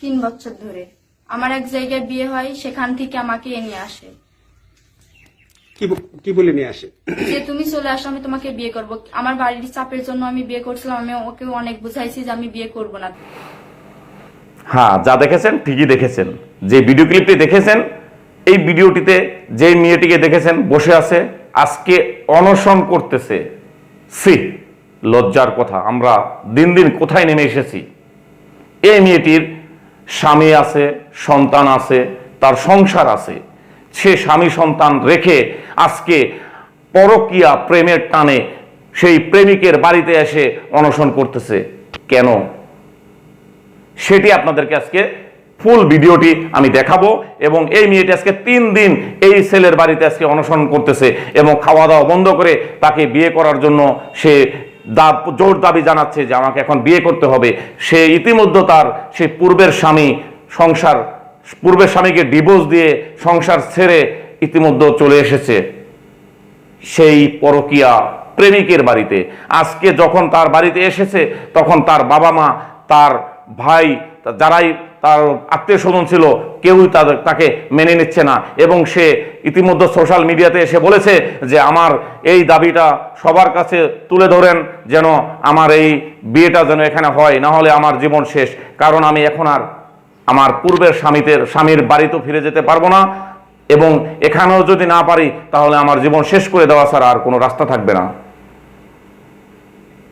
তিন বছর ধরে। আমার এক জায়গায় বিয়ে হয় সেখান থেকে আমাকে এ নিয়ে আসে। কি কি বলে নিয়ে আসে? যে তুমি চলে আসো আমি তোমাকে বিয়ে করব। আমার বাড়ির চাপের জন্য আমি বিয়ে করছিলাম আমি ওকে অনেক বুঝাইছি যে আমি বিয়ে করব না। হ্যাঁ যা দেখেছেন ঠিকই দেখেছেন। যে ভিডিও ক্লিপটি দেখেছেন এই ভিডিওটিতে যে মেয়েটিকে দেখেছেন বসে আছে আজকে অনশন করতেছে। সি লজ্জার কথা আমরা দিন দিন কোথায় নেমে এসেছি? এই মেয়েটির স্বামী আছে, সন্তান আছে, তার সংসার আছে। সে স্বামী সন্তান রেখে আজকে পরকিয়া প্রেমের টানে সেই প্রেমিকের বাড়িতে এসে অনশন করতেছে। কেন? সেটি আপনাদেরকে আজকে ফুল ভিডিওটি আমি দেখাবো এবং এই মেয়েটি আজকে তিন দিন এই ছেলের বাড়িতে আজকে অনশন করতেছে এবং খাওয়া দাওয়া বন্ধ করে তাকে বিয়ে করার জন্য সে জোর দাবি জানাচ্ছে যে আমাকে এখন বিয়ে করতে হবে। সে ইতিমধ্যে তার, সে পূর্বের স্বামী, সংসার, পূর্বের স্বামীকে ডিভোর্স দিয়ে সংসার ছেড়ে ইতিমধ্যে চলে এসেছে। সেই পরকিয়া প্রেমিকের বাড়িতে। আজকে যখন তার বাড়িতে এসেছে, তখন তার বাবা মা, তার ভাই, যারাই তার আত্মীয় স্বজন ছিল, কেউই তাদের তাকে মেনে নিচ্ছে না। এবং সে ইতিমধ্যে সোশ্যাল মিডিয়াতে এসে বলেছে যে, আমার এই দাবিটা সবার কাছে তুলে ধরেন যেন আমার এই বিয়েটা যেন এখানে হয়, না হলে আমার জীবন শেষ। কারণ আমি এখন আর আমার পূর্বের স্বামীদের, স্বামীর বাড়িতেও ফিরে যেতে পারব না। এবং এখানেও যদি না পারি, তাহলে আমার জীবন শেষ করে দেওয়া ছাড়া আর কোনো রাস্তা থাকবে না।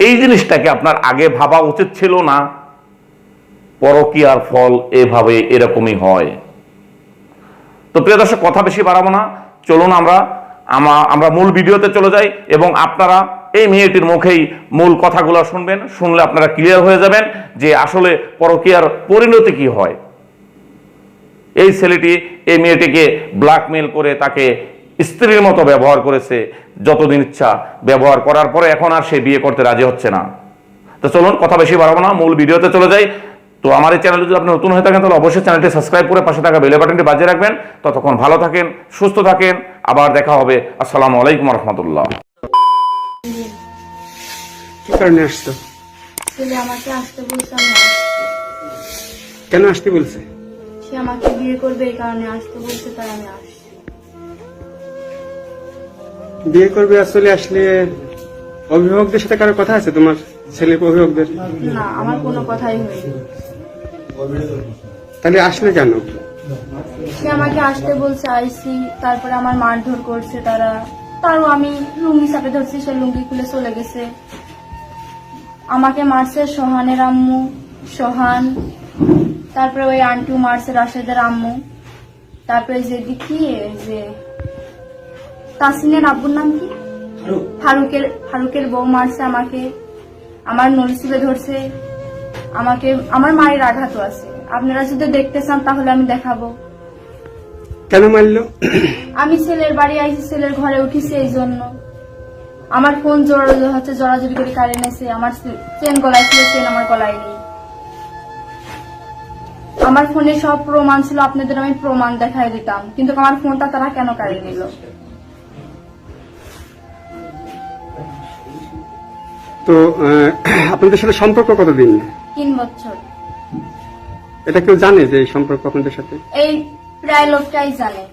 এই জিনিসটাকে আপনার আগে ভাবা উচিত ছিল না? পরকীয়ার ফল এভাবে এরকমই হয়। তো প্রিয় দর্শক, কথা বেশি বাড়াবো না। চলুন আমরা আমরা মূল ভিডিওতে চলে যাই এবং আপনারা এই মেয়েটির মুখেই মূল কথাগুলো শুনবেন। শুনলে আপনারা ক্লিয়ার হয়ে যাবেন যে আসলে পরকীয়ার পরিণতি কি হয়। এই ছেলেটি, এই মেয়েটিকে ব্ল্যাকমেল করে তাকে স্ত্রীর মতো ব্যবহার করেছে, যতদিন ইচ্ছা ব্যবহার করার পরে। এখন আর সে বিয়ে করতে রাজি হচ্ছে না। তো চলুন, কথা বেশি বাড়াবো না। মূল ভিডিওতে চলে যাই। তো আমার এই চ্যানেলে যদি আপনি নতুন হয়ে থাকেন তাহলে অবশ্যই চ্যানেলটি সাবস্ক্রাইব করে পাশে থাকা বেল বাটনটি বাজিয়ে রাখবেন। ততক্ষণ ভালো থাকেন সুস্থ থাকেন। আবার দেখা হবে। আসসালামু আলাইকুম রহমতুল্লাহ কেন আসতে বলছে? সে আমাকে বিয়ে করবে এই কারণে আসতে বলছে তাই আমি আসছি। বিয়ে করবে আসলে আসলে অভিভাবকদের সাথে কারও কথা আছে তোমার? ছেলে অভিভাবকদের? না আমার কোনো কথাই হয়নি। তাহলে আসলে কেন? সে আমাকে আসতে বলছে আইসি তারপরে আমার মারধর করছে তারা। তারও আমি লুঙ্গি চাপে ধরছি সে লুঙ্গি খুলে চলে গেছে। আমাকে মারছে সোহানের আম্মু সোহান তারপরে ওই আন্টু মারছে রাশেদের আম্মু। তারপরে যে দেখি যে তাসিনের আব্বুর নাম কি? ফারুকের ফারুকের বউ মারছে আমাকে। আমার নলি চিপে ধরছে। আমাকে আমার মায়ের আঘাতও আছে। আপনারা যদি দেখতে চান তাহলে আমি দেখাবো। কেন মারলো? আমি ছেলের বাড়ি আইছি ছেলের ঘরে উঠিছি এই জন্য। আমার ফোন জোড়া হচ্ছে জোড়াজুড়ি করে কারে নেছে আমার চেন গলায় ছিল চেন আমার গলায় নেই। আমার ফোনে সব প্রমাণ ছিল আপনাদের আমি প্রমাণ দেখাই দিতাম। কিন্তু আমার ফোনটা তারা কেন কাড়ি নিল? তো আপনাদের সাথে সম্পর্ক কতদিন? তিন বছর। এটা কেউ জানে যে এই সম্পর্ক আপনাদের সাথে? এই প্রায় লোকটাই জানে।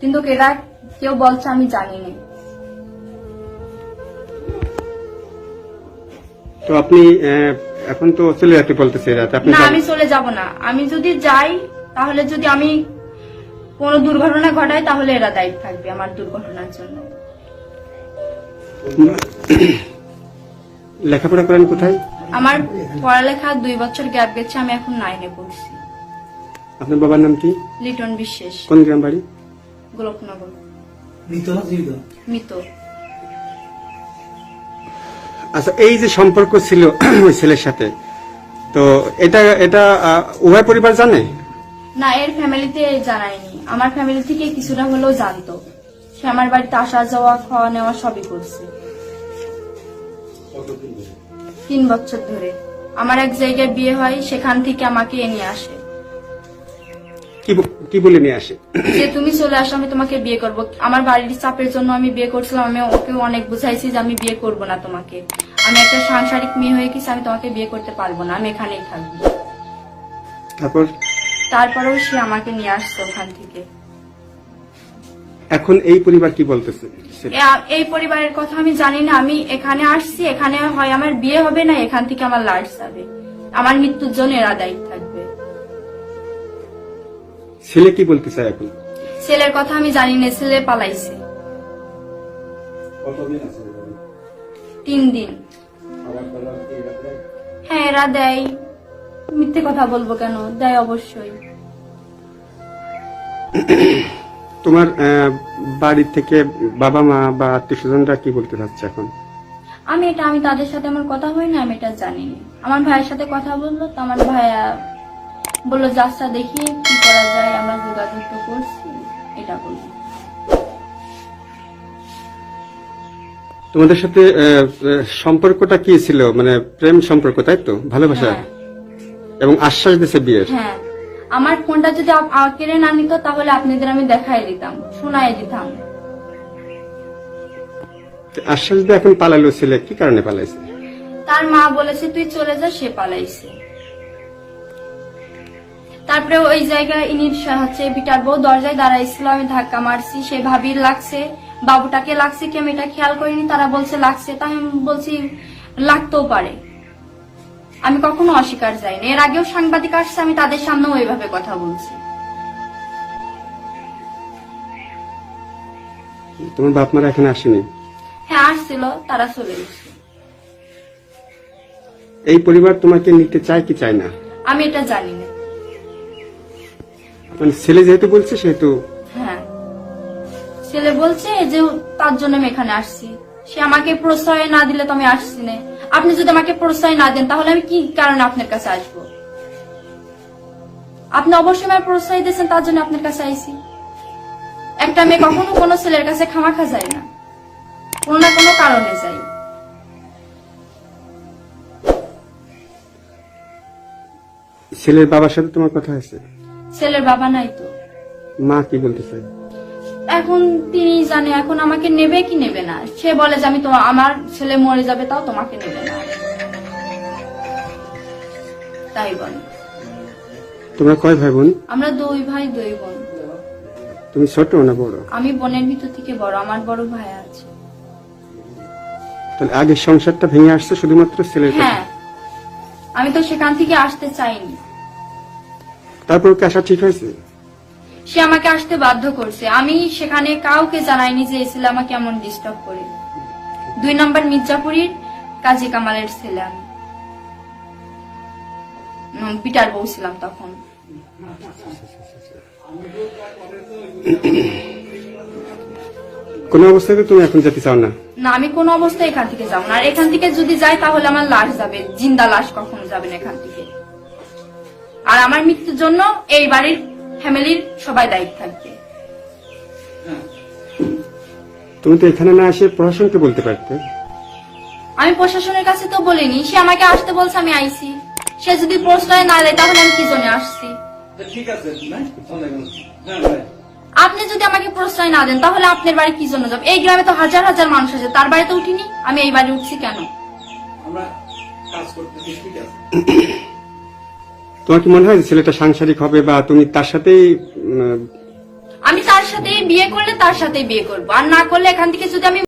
কিন্তু এরা কেউ বলছে আমি জানি না তো আপনি এখন তো চলে যেতে বলতেছে রাতে আপনি না আমি চলে যাব না। আমি যদি যাই তাহলে যদি আমি কোনো দুর্ঘটনা ঘটাই তাহলে এরা দায়ী থাকবে আমার দুর্ঘটনার জন্য। লেখাপড়া করেন কোথায়? আমার পড়ালেখা দুই বছর গ্যাপ গেছে আমি এখন নাইনে পড়ছি। আপনার বাবার নাম কি? লিটন বিশ্বাস। কোন গ্রাম বাড়ি? গোলকনগর। মৃত না জীবিত? মৃত। আচ্ছা এই যে সম্পর্ক ছিল ওই ছেলের সাথে তো এটা এটা আহ, উভয় পরিবার জানে? না এর ফ্যামিলিতে জানায়নি। আমার ফ্যামিলি থেকে কিছুটা হলেও জানতো। সে আমার বাড়িতে আসা যাওয়া খাওয়া নেওয়া সবই করছে। তিন বছর ধরে। আমার এক জায়গায় বিয়ে হয় সেখান থেকে আমাকে এ নিয়ে আসে। কি কি বলে নিয়ে আসে? যে তুমি চলে আসো আমি তোমাকে বিয়ে করব। আমার বাড়ির চাপের জন্য আমি বিয়ে করছিলাম আমি ওকে অনেক বুঝাইছি যে আমি বিয়ে করব না তোমাকে। আমি একটা সাংসারিক মেয়ে হয়ে গেছি আমি তোমাকে বিয়ে করতে পারব না আমি এখানেই থাকব। তারপর? তারপরেও সে আমাকে নিয়ে আসছে ওখান থেকে। এখন এই পরিবার কি বলতেছে? এই পরিবারের কথা আমি জানি না। আমি এখানে আসছি এখানে হয় আমার বিয়ে হবে না এখান থেকে আমার লাশ যাবে। আমার মৃত্যুর জন্য এরা দায়ী থাকবে। ছেলে কি বলতে চায় এখন? ছেলের কথা আমি জানি না ছেলে পালাইছে। তিন দিন। হ্যাঁ এরা দেয়। মিথ্যে কথা বলব কেন? দেয় অবশ্যই। তোমার বাড়ি থেকে বাবা মা বা আত্মীয় স্বজনরা কি বলতে চাচ্ছে এখন? আমি এটা আমি তাদের সাথে আমার কথা হয় না আমি এটা জানিনা। আমার ভাইয়ের সাথে কথা বলল তো আমার ভাইয়া বলল যাত্রা দেখি কি করা যায় আমরা যোগাযোগ তো করছি। এটা বলল। তোমাদের সাথে সম্পর্কটা কি ছিল? মানে প্রেম সম্পর্ক তাই তো? ভালোবাসা? হ্যাঁ। এবং আশ্বাস দিছে বিয়ের? হ্যাঁ। আমার ফোনটা যদি কেড়ে না নিত তাহলে আপনাদের আমি দেখাই দিতাম শোনাই দিতাম। আশ্বাস দিয়ে এখন পালালো ছেলে কি কারণে পালাইছে? তার মা বলেছে তুই চলে যা সে পালাইছে। তারপরে ওই জায়গায় ইনি হচ্ছে বিটার বউ দরজায় দাঁড়াইছিল আমি ধাক্কা মারছি সে ভাবির লাগছে বাবুটাকে লাগছে কি আমি এটা খেয়াল করিনি। তারা বলছে লাগছে। তাই আমি বলছি লাগতেও পারে। আমি কখনো অস্বীকার যাইনি। এর আগেও সাংবাদিক আসছে আমি তাদের সামনেও ওইভাবে কথা বলছি। তোমার বাপ মারা এখানে আসেনি? হ্যাঁ আসছিল তারা চলে গেছে। এই পরিবার তোমাকে নিতে চায় কি চায় না? আমি এটা জানি না। মানে ছেলে যেহেতু বলছে সেহেতু হ্যাঁ। ছেলে বলছে যে তার জন্য আমি এখানে আসছি। সে আমাকে প্রশ্রয় না দিলে তো আমি আসছি না। আপনি যদি আমাকে প্রশ্রয় না দেন তাহলে আমি কি কারণে আপনার কাছে আসব? আপনি অবশ্যই আমার প্রশ্রয় দিয়েছেন তার জন্য আপনার কাছে আইছি। একটা মেয়ে কখনো কোনো ছেলের কাছে খামাখা যায় না। কোনো না কোনো কারণে যাই ছেলের বাবার সাথে তোমার কথা হয়েছে? ছেলের বাবা নাই তো। মা কি বলতে চায়? এখন তিনি জানে এখন আমাকে নেবে কি নেবে না? সে বলে যে আমি তো আমার ছেলে মরে যাবে তাও তোমাকে নেবে না। তাই বলে। তোমরা কয় ভাই বোন? আমরা দুই ভাই দুই বোন। তুমি ছোট না বড়? আমি বোনের ভিতর থেকে বড় আমার বড় ভাই আছে। তাহলে আগে সংসারটা ভেঙে আসছে শুধুমাত্র ছেলের হ্যাঁ। আমি তো সেখান থেকে আসতে চাইনি। তারপর কি আসা ঠিক হয়েছে? সে আমাকে আসতে বাধ্য করছে। আমি সেখানে কাউকে জানাইনি যে ছেলে আমাকে এমন ডিস্টার্ব করে। দুই নম্বর মির্জাপুরীর কাজী কামালের ছেলে। আমি পিটার বউ ছিলাম তখন। কোনো অবস্থাতে তুমি এখন যেতে চাও না? না আমি কোনো অবস্থায় এখান থেকে যাব না। আর এখান থেকে যদি যাই তাহলে আমার লাশ যাবে। জিন্দা লাশ কখনো যাবে না এখান থেকে। আর আমার মৃত্যুর জন্য এই বাড়ির ফ্যামিলির সবাই দায়িত্ব থাকবে। তুমি তো এখানে না এসে প্রশাসনকে বলতে পারতে। আমি প্রশাসনের কাছে তো বলিনি সে আমাকে আসতে বলছে আমি আইছি। সে যদি প্রশ্রয় না দেয় তাহলে আমি কি জন্য আসছি? ঠিক আছে না? ভাই আপনি যদি আমাকে প্রশ্রয় না দেন তাহলে আপনার বাড়ি কি জন্য যাব? এই গ্রামে তো হাজার হাজার মানুষ আছে তার বাড়িতে উঠিনি আমি এই বাড়ি উঠছি কেন? আমরা কাজ করতেছি ঠিক আছে। তোমার কি মনে হয় যে ছেলেটা সাংসারিক হবে বা তুমি তার সাথেই আমি তার সাথে বিয়ে করলে তার সাথে বিয়ে করব। আর না করলে এখান থেকে যদি আমি